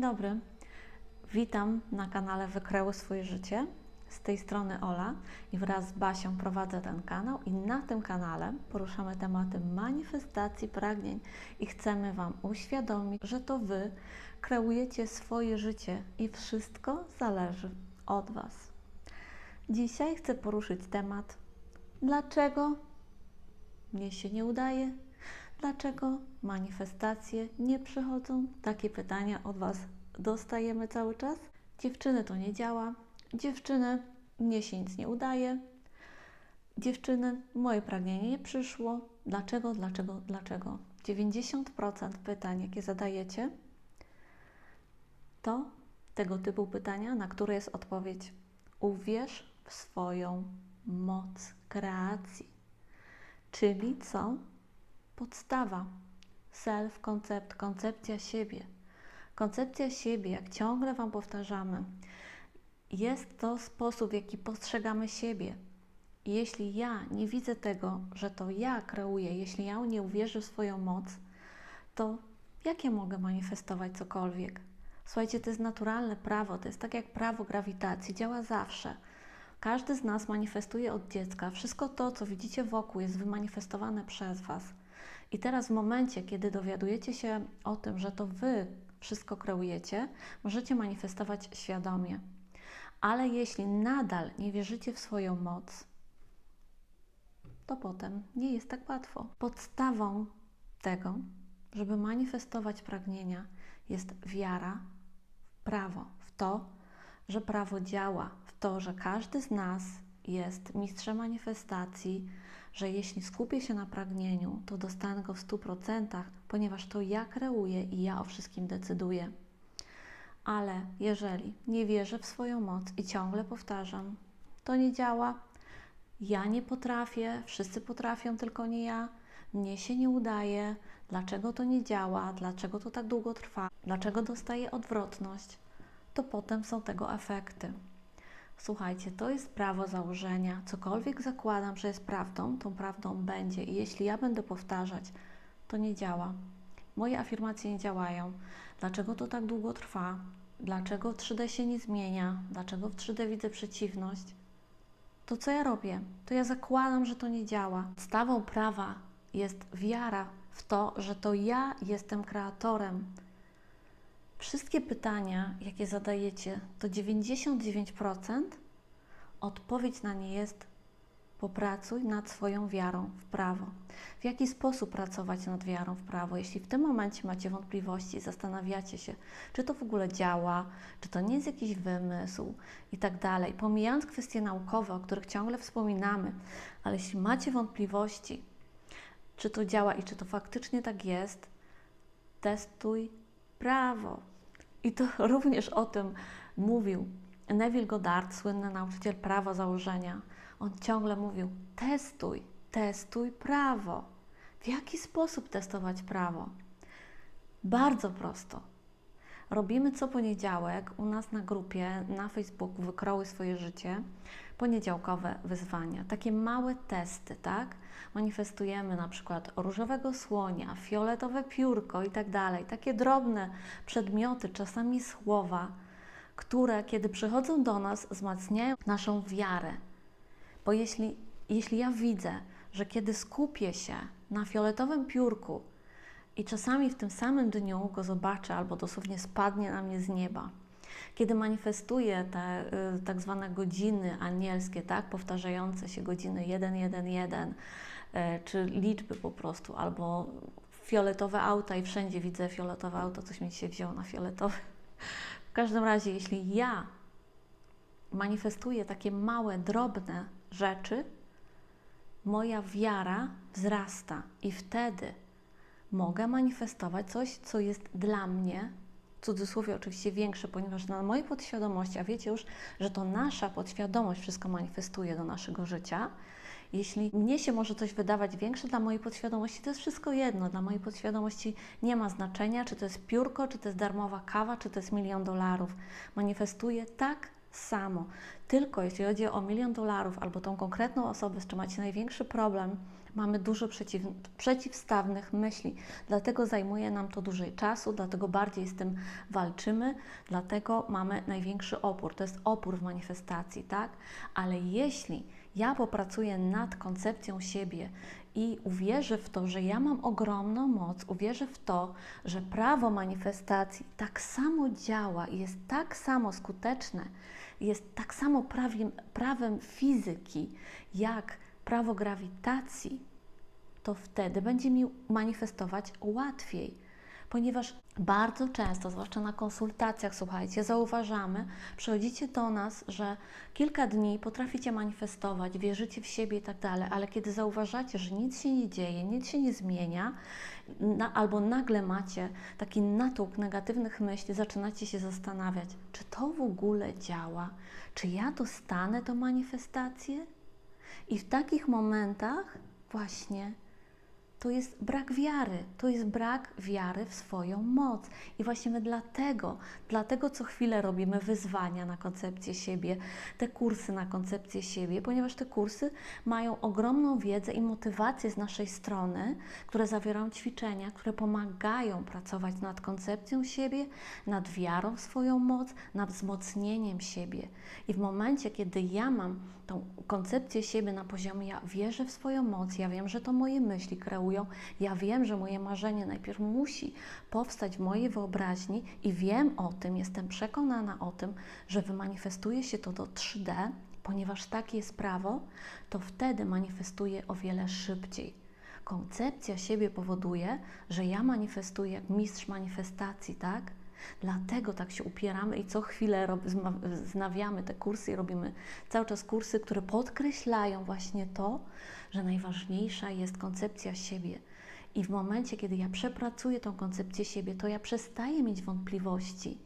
dzień dobry. Witam na kanale Wykreuj swoje życie. Z tej strony Ola i wraz z Basią prowadzę ten kanał i na tym kanale poruszamy tematy manifestacji pragnień i chcemy Wam uświadomić, że to Wy kreujecie swoje życie i wszystko zależy od Was. Dzisiaj chcę poruszyć temat dlaczego mnie się nie udaje, dlaczego manifestacje nie przychodzą. Takie pytania od Was dostajemy cały czas. Dziewczyny to nie działa. Dziewczyny, mnie się nic nie udaje. Dziewczyny, moje pragnienie nie przyszło. Dlaczego, dlaczego, dlaczego? 90% pytań, jakie zadajecie, to tego typu pytania, na które jest odpowiedź: uwierz w swoją moc kreacji. Czyli co? Podstawa. Self-koncept, koncepcja siebie. Koncepcja siebie, jak ciągle Wam powtarzamy, jest to sposób, w jaki postrzegamy siebie. Jeśli ja nie widzę tego, że to ja kreuję, jeśli ja nie uwierzę w swoją moc, to jak ja mogę manifestować cokolwiek? Słuchajcie, to jest naturalne prawo, to jest tak jak prawo grawitacji, działa zawsze. Każdy z nas manifestuje od dziecka. Wszystko to, co widzicie wokół, jest wymanifestowane przez Was. I teraz, w momencie, kiedy dowiadujecie się o tym, że to Wy wszystko kreujecie, możecie manifestować świadomie. Ale jeśli nadal nie wierzycie w swoją moc, to potem nie jest tak łatwo. Podstawą tego, żeby manifestować pragnienia, jest wiara w prawo, w to, że prawo działa, w to, że każdy z nas jest mistrzem manifestacji, że jeśli skupię się na pragnieniu, to dostanę go w 100%, ponieważ to ja kreuję i ja o wszystkim decyduję. Ale jeżeli nie wierzę w swoją moc i ciągle powtarzam, to nie działa, ja nie potrafię, wszyscy potrafią, tylko nie ja, mnie się nie udaje, dlaczego to nie działa, dlaczego to tak długo trwa, dlaczego dostaję odwrotność, to potem są tego efekty. Słuchajcie, to jest prawo założenia. Cokolwiek zakładam, że jest prawdą, tą prawdą będzie. I jeśli ja będę powtarzać, to nie działa. Moje afirmacje nie działają. Dlaczego to tak długo trwa? Dlaczego w 3D się nie zmienia? Dlaczego w 3D widzę przeciwność? To co ja robię? To ja zakładam, że to nie działa. Podstawą prawa jest wiara w to, że to ja jestem kreatorem. Wszystkie pytania, jakie zadajecie, to 99% odpowiedź na nie jest popracuj nad swoją wiarą w prawo. W jaki sposób pracować nad wiarą w prawo? Jeśli w tym momencie macie wątpliwości, zastanawiacie się, czy to w ogóle działa, czy to nie jest jakiś wymysł i tak dalej, pomijając kwestie naukowe, o których ciągle wspominamy, ale jeśli macie wątpliwości, czy to działa i czy to faktycznie tak jest, testuj prawo. I to również o tym mówił Neville Goddard, słynny nauczyciel prawa założenia. On ciągle mówił: testuj, testuj prawo. W jaki sposób testować prawo? Bardzo prosto. Robimy co poniedziałek u nas na grupie na Facebooku Wykroły swoje życie poniedziałkowe wyzwania, takie małe testy, tak? Manifestujemy na przykład różowego słonia, fioletowe piórko i tak dalej. Takie drobne przedmioty, czasami słowa, które kiedy przychodzą do nas, wzmacniają naszą wiarę. Bo jeśli, jeśli ja widzę, że kiedy skupię się na fioletowym piórku i czasami w tym samym dniu go zobaczę albo dosłownie spadnie na mnie z nieba, kiedy manifestuję te y, tak zwane godziny anielskie, tak, powtarzające się godziny 1, 1, 1, y, czy liczby po prostu, albo fioletowe auta i wszędzie widzę fioletowe auto, coś mi się wzięło na fioletowe. W każdym razie, jeśli ja manifestuję takie małe, drobne rzeczy, moja wiara wzrasta i wtedy mogę manifestować coś, co jest dla mnie, cudzysłowie oczywiście większe, ponieważ na mojej podświadomości, a wiecie już, że to nasza podświadomość wszystko manifestuje do naszego życia. Jeśli mnie się może coś wydawać większe, dla mojej podświadomości to jest wszystko jedno. Dla mojej podświadomości nie ma znaczenia, czy to jest piórko, czy to jest darmowa kawa, czy to jest milion dolarów. Manifestuje tak samo. Tylko jeśli chodzi o milion dolarów albo tą konkretną osobę, z czym macie największy problem, Mamy dużo przeciw, przeciwstawnych myśli, dlatego zajmuje nam to dłużej czasu, dlatego bardziej z tym walczymy, dlatego mamy największy opór. To jest opór w manifestacji, tak? Ale jeśli ja popracuję nad koncepcją siebie i uwierzę w to, że ja mam ogromną moc, uwierzę w to, że prawo manifestacji tak samo działa i jest tak samo skuteczne, jest tak samo prawem fizyki, jak prawo grawitacji, to wtedy będzie mi manifestować łatwiej. Ponieważ bardzo często, zwłaszcza na konsultacjach, słuchajcie, zauważamy, przychodzicie do nas, że kilka dni potraficie manifestować, wierzycie w siebie i tak dalej, ale kiedy zauważacie, że nic się nie dzieje, nic się nie zmienia, na, albo nagle macie taki natłok negatywnych myśli, zaczynacie się zastanawiać, czy to w ogóle działa, czy ja dostanę tą manifestację? I w takich momentach właśnie to jest brak wiary, to jest brak wiary w swoją moc. I właśnie my dlatego, dlatego co chwilę robimy wyzwania na koncepcję siebie, te kursy na koncepcję siebie, ponieważ te kursy mają ogromną wiedzę i motywację z naszej strony, które zawierają ćwiczenia, które pomagają pracować nad koncepcją siebie, nad wiarą w swoją moc, nad wzmocnieniem siebie. I w momencie, kiedy ja mam tą koncepcję siebie na poziomie, ja wierzę w swoją moc, ja wiem, że to moje myśli kreują, ja wiem, że moje marzenie najpierw musi powstać w mojej wyobraźni i wiem o tym, jestem przekonana o tym, że wymanifestuje się to do 3D, ponieważ takie jest prawo, to wtedy manifestuje o wiele szybciej. Koncepcja siebie powoduje, że ja manifestuję mistrz manifestacji, tak? Dlatego tak się upieramy i co chwilę znawiamy te kursy i robimy cały czas kursy, które podkreślają właśnie to, że najważniejsza jest koncepcja siebie. I w momencie, kiedy ja przepracuję tą koncepcję siebie, to ja przestaję mieć wątpliwości,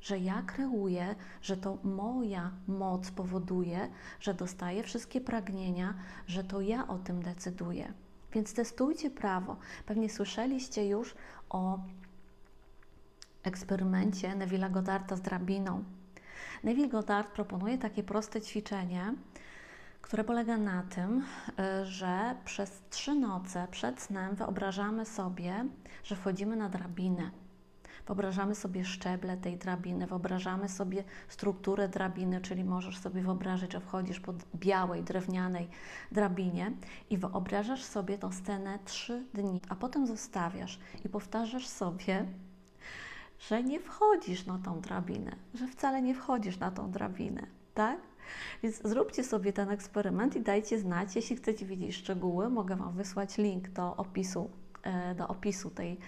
że ja kreuję, że to moja moc powoduje, że dostaję wszystkie pragnienia, że to ja o tym decyduję. Więc testujcie prawo. Pewnie słyszeliście już o eksperymencie Neville'a Goddarda z drabiną. Neville Goddard proponuje takie proste ćwiczenie, które polega na tym, y, że przez trzy noce przed snem wyobrażamy sobie, że wchodzimy na drabinę. Wyobrażamy sobie szczeble tej drabiny, wyobrażamy sobie strukturę drabiny, czyli możesz sobie wyobrazić, że wchodzisz po białej, drewnianej drabinie i wyobrażasz sobie tą scenę trzy dni, a potem zostawiasz i powtarzasz sobie, że nie wchodzisz na tą drabinę, że wcale nie wchodzisz na tą drabinę, tak? Więc zróbcie sobie ten eksperyment i dajcie znać. Jeśli chcecie wiedzieć szczegóły, mogę Wam wysłać link do opisu, e, do opisu tej,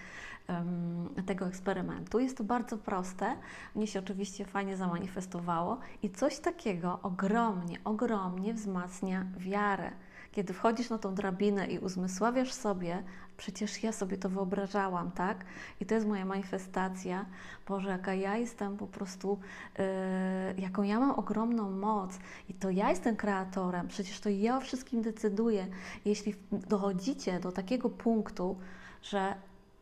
tego eksperymentu. Jest to bardzo proste. Mnie się oczywiście fajnie zamanifestowało i coś takiego ogromnie, ogromnie wzmacnia wiarę. Kiedy wchodzisz na tą drabinę i uzmysławiasz sobie, przecież ja sobie to wyobrażałam, tak? I to jest moja manifestacja. Boże, jaka ja jestem po prostu, yy, jaką ja mam ogromną moc i to ja jestem kreatorem, przecież to ja o wszystkim decyduję. Jeśli dochodzicie do takiego punktu, że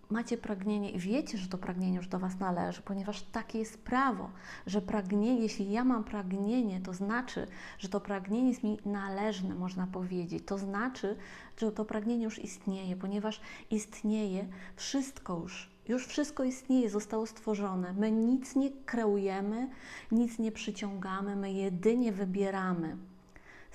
macie pragnienie i wiecie, że to pragnienie już do Was należy, ponieważ takie jest prawo, że pragnienie, jeśli ja mam pragnienie, to znaczy, że to pragnienie jest mi należne, można powiedzieć. To znaczy, że to pragnienie już istnieje, ponieważ istnieje wszystko już. Już wszystko istnieje, zostało stworzone. My nic nie kreujemy, nic nie przyciągamy, my jedynie wybieramy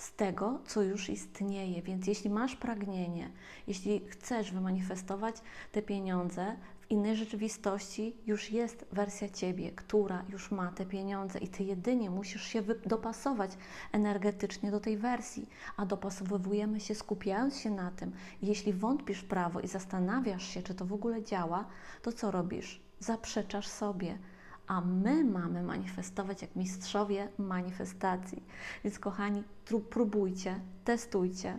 z tego, co już istnieje. Więc jeśli masz pragnienie, jeśli chcesz wymanifestować te pieniądze, w innej rzeczywistości już jest wersja ciebie, która już ma te pieniądze i ty jedynie musisz się dopasować energetycznie do tej wersji, a dopasowujemy się skupiając się na tym. Jeśli wątpisz w prawo i zastanawiasz się, czy to w ogóle działa, to co robisz? Zaprzeczasz sobie a my mamy manifestować jak mistrzowie manifestacji. Więc kochani, próbujcie, testujcie.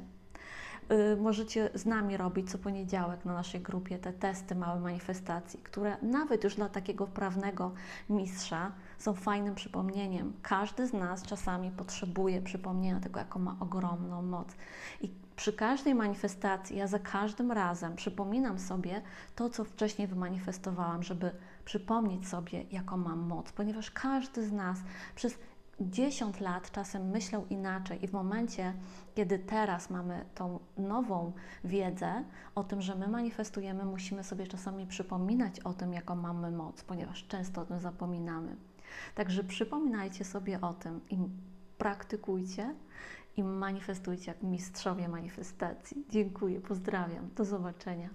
Yy, możecie z nami robić co poniedziałek na naszej grupie te testy małe manifestacji, które nawet już dla takiego wprawnego mistrza są fajnym przypomnieniem. Każdy z nas czasami potrzebuje przypomnienia tego, jaką ma ogromną moc. I przy każdej manifestacji, ja za każdym razem przypominam sobie to, co wcześniej wymanifestowałam, żeby przypomnieć sobie, jaką mam moc, ponieważ każdy z nas przez 10 lat czasem myślał inaczej i w momencie, kiedy teraz mamy tą nową wiedzę o tym, że my manifestujemy, musimy sobie czasami przypominać o tym, jaką mamy moc, ponieważ często o tym zapominamy. Także przypominajcie sobie o tym i praktykujcie i manifestujcie jak mistrzowie manifestacji. Dziękuję, pozdrawiam, do zobaczenia.